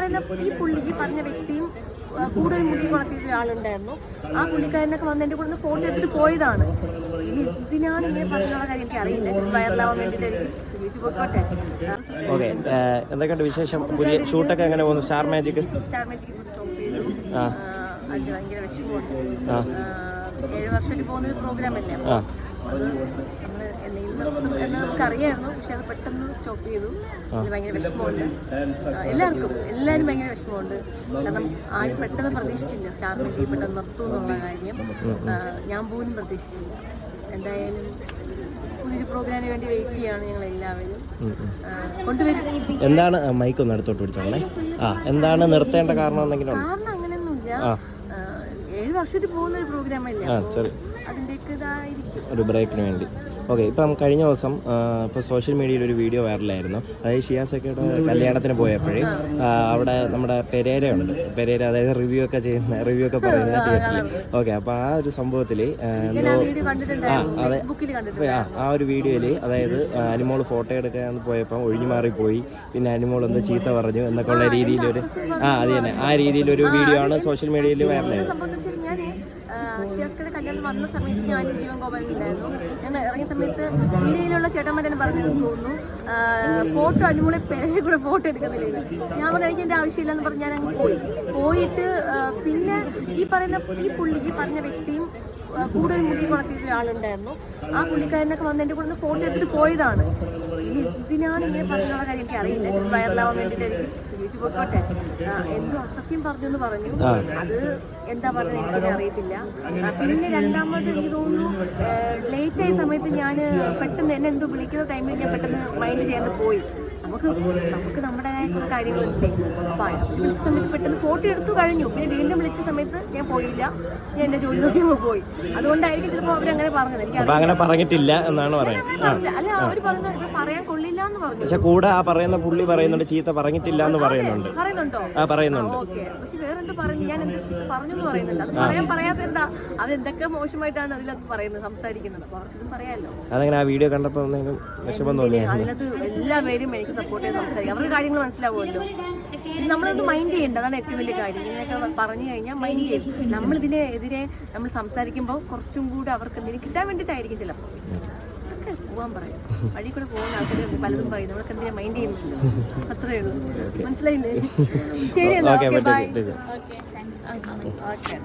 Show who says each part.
Speaker 1: പറയുന്ന ഈ പുള്ളി ഈ പറഞ്ഞ വ്യക്തിയും കൂടുതൽ മുടി വളർത്തിയ ആളുണ്ടായിരുന്നു. ആ പുള്ളിക്കാരനൊക്കെ വന്ന് എന്റെ കൂടെ ഫോട്ടോ എടുത്തിട്ട് പോയതാണ്. ഇനി ഇതിനാണ് ഇങ്ങനെ പറഞ്ഞുള്ള കാര്യം എനിക്ക് അറിയില്ല. ചിലപ്പോൾ വൈറലാവാൻ വേണ്ടിയിട്ടായിരിക്കും. ജീവിച്ചു പോയിക്കോട്ടെ.
Speaker 2: ഓക്കെ എന്തൊക്കെയുണ്ട് വിശേഷം? പുതിയ ഷൂട്ടൊക്കെ എങ്ങനെ പോകുന്നു? Star magic?
Speaker 1: സ്റ്റാർ മാജിക് ഇപ്പോൾ സ്റ്റോപ്പ് ചെയ്തു. അതിന് ഭയങ്കര വിഷമമുണ്ട് ഏഴ് വർഷത്തിൽ പോകുന്ന ഒരു പ്രോഗ്രാം അല്ലേ? അത് നമ്മൾ എന്തെങ്കിലും നിർത്തും എന്ന് നമുക്കറിയായിരുന്നു പക്ഷെ അത് പെട്ടെന്ന് സ്റ്റോപ്പ് ചെയ്തു. അതിൽ ഭയങ്കര വിഷമമുണ്ട്. എല്ലാവർക്കും എല്ലാവരും ഭയങ്കര വിഷമമുണ്ട്. കാരണം ആരും പെട്ടെന്ന് പ്രതീക്ഷിച്ചില്ല. സ്റ്റാർ മേജിക് പെട്ടെന്ന് നിർത്തും എന്നുള്ള കാര്യം. ഞാൻ പോലും പ്രതീക്ഷിച്ചില്ല. എന്തായാലും പുതിയൊരു പ്രോഗ്രാമിന് വേണ്ടി വെയിറ്റ് ചെയ്യാണ് ഞങ്ങൾ എല്ലാവരും. കൊണ്ടുവരും.
Speaker 2: എന്താണ് മൈക്ക് ഒന്ന് അടുത്തോട്ട് പിടിച്ചോളേ ആ എന്താണ് നിർത്തേണ്ട കാരണം എന്തെങ്കിലും
Speaker 1: കാരണം അങ്ങനെയൊന്നുമില്ല. ഏഴ് വർഷത്തിൽ പോകുന്ന ഒരു പ്രോഗ്രാം അല്ലേ? അതിന്റെയൊക്കെ ഇതായിരിക്കും.
Speaker 2: ഒരു ബ്രേക്കിന് വേണ്ടി. ഓക്കെ ഇപ്പം കഴിഞ്ഞ ദിവസം ഇപ്പോൾ സോഷ്യൽ മീഡിയയിൽ ഒരു വീഡിയോ വൈറലായിരുന്നു അതായത് ഷിയാസൊക്കെയുടെ കല്യാണത്തിന് പോയപ്പോഴേ അവിടെ നമ്മുടെ പെരേര ഉണ്ട് പെരേര അതായത് റിവ്യൂ ഒക്കെ ചെയ്യുന്ന റിവ്യൂ ഒക്കെ പറയുന്ന തിയേറ്ററിൽ ഓക്കെ അപ്പോൾ ആ ഒരു സംഭവത്തിൽ
Speaker 1: ആ
Speaker 2: ആ ഒരു വീഡിയോയിൽ അതായത് അനിമോൾ ഫോട്ടോ എടുക്കാൻ പോയപ്പോൾ ഒഴിഞ്ഞു മാറിപ്പോയി. പിന്നെ അനിമോൾ എന്തോ ചീത്ത പറഞ്ഞു എന്നൊക്കെ ഉള്ള രീതിയിലൊരു ആ അത് തന്നെ. ആ രീതിയിലൊരു വീഡിയോ ആണ് സോഷ്യൽ മീഡിയയിൽ വൈറലായത്
Speaker 1: ഷിയാസ്കയുടെ കല്യാണം വന്ന സമയത്ത് ഞാനും ജീവൻ ഗോപാലൻ ഉണ്ടായിരുന്നു. ഞാൻ ഇറങ്ങിയ സമയത്ത് ഇന്ത്യയിലുള്ള ചേട്ടന്മാർ തന്നെ പറഞ്ഞതെന്ന് തോന്നുന്നു. ഫോട്ടോ അതിനുള്ള പേരെ കൂടെ ഫോട്ടോ എടുക്കുന്നില്ല. ഞാൻ പറഞ്ഞു എനിക്ക് എന്റെ ആവശ്യമില്ലെന്ന് പറഞ്ഞ് ഞാൻ അങ്ങ് പോയി. പോയിട്ട് പിന്നെ ഈ പറയുന്ന ഈ പുള്ളി ഈ പറഞ്ഞ വ്യക്തിയും കൂടുതൽ മുടി വളർത്തിയ ഒരാളുണ്ടായിരുന്നു. ആ പുള്ളിക്കാരനൊക്കെ വന്ന് എന്റെ കൂടെ ഫോട്ടോ എടുത്തിട്ട് പോയതാണ്. ഇനി ഇതിനാണ് ഇങ്ങനെ പറഞ്ഞുള്ള കാര്യം എനിക്ക് അറിയില്ല. ചിലപ്പോൾ വൈറലാവാൻ വേണ്ടിയിട്ടായിരിക്കും ജീവിച്ചു പോയിക്കോട്ടെ. എന്തോ പറഞ്ഞു എന്ന് പറഞ്ഞു. അത് എന്താ പറഞ്ഞത് എനിക്കിനെ അറിയത്തില്ല. പിന്നെ രണ്ടാമത് എനിക്ക് തോന്നുന്നു ലേറ്റ് ആയ സമയത്ത് ഞാൻ പെട്ടെന്ന് എന്നെ എന്തോ വിളിക്കുന്ന ടൈമിൽ ഞാൻ പെട്ടെന്ന് മൈൻഡ് ചെയ്യാണ്ട് പോയി. നമുക്ക് നമുക്ക് നമ്മുടേതായ കുറേ കാര്യങ്ങളുണ്ട് അപ്പോൾ വിളിച്ച സമയത്ത് പെട്ടെന്ന് ഫോട്ടോ എടുത്തു കഴിഞ്ഞു. പിന്നെ വീണ്ടും വിളിച്ച സമയത്ത് ഞാൻ പോയില്ല. ഞാൻ എന്റെ ജോലി നോക്കി അങ്ങ് പോയി. അതുകൊണ്ടായിരിക്കും ചിലപ്പോൾ അവരങ്ങനെ പറഞ്ഞത്. എനിക്ക്
Speaker 2: അങ്ങനെ പറഞ്ഞിട്ടില്ല എന്നാണ് പറയുന്നത്.
Speaker 1: അല്ല അവർ പറയുന്നത് ഇപ്പൊ പറയാൻ കൊള്ളില്ല എന്ന് പറഞ്ഞു.
Speaker 2: പക്ഷെ കൂടെ ആ പറയുന്ന പുള്ളി പറയുന്നുണ്ട് ചീത്ത പറഞ്ഞിട്ടില്ല എന്ന് പറയുന്നുണ്ട്.
Speaker 1: പറയുന്നുണ്ടോ?
Speaker 2: ആ പറയുന്നുണ്ട്.
Speaker 1: ഓക്കെ. പക്ഷെ വേറെന്ത് പറഞ്ഞു? ഞാൻ എന്ത് ചീത്ത പറഞ്ഞു എന്ന് പറയുന്നുണ്ട്. അത് പറയാൻ പറയാത്ത എന്താ? അവരെന്തൊക്കെ മോശമായിട്ടാണ് അതിലൊക്കെ പറയുന്നത് സംസാരിക്കുന്നത്? അപ്പൊ അവർക്കൊന്നും പറയാമല്ലോ
Speaker 2: അതങ്ങനെ ആ വീഡിയോ കണ്ടപ്പോൾ എന്തെങ്കിലും വിഷമം തോന്നിയായിരുന്നു.
Speaker 1: അതിനകത്ത് എല്ലാവരും എനിക്ക് സപ്പോർട്ട് ചെയ്ത് സംസാരിക്കാം. അവർക്ക് കാര്യങ്ങൾ മനസ്സിലാവുമല്ലോ. നമ്മളത് മൈൻഡ് ചെയ്യേണ്ട. അതാണ് ഏറ്റവും വലിയ കാര്യം. ഇങ്ങനെയൊക്കെ പറഞ്ഞു കഴിഞ്ഞാൽ മൈൻഡ് ചെയ്യും. നമ്മളിതിനെതിരെ നമ്മൾ സംസാരിക്കുമ്പോൾ കുറച്ചും കൂടെ അവർക്ക് എന്തെങ്കിലും കിട്ടാൻ വേണ്ടിയിട്ടായിരിക്കും ചിലപ്പോൾ. അതൊക്കെ പോകാൻ പറയാം. വഴി കൂടെ പോകുന്ന ആൾക്കാർ പലതും പറയും. നമ്മളൊക്കെ എന്തിനാ മൈൻഡ് ചെയ്യുന്നില്ല അത്രേ ഉള്ളൂ. മനസ്സിലായില്ലേ? ശരി എന്നാൽ ബൈ ഓക്കെ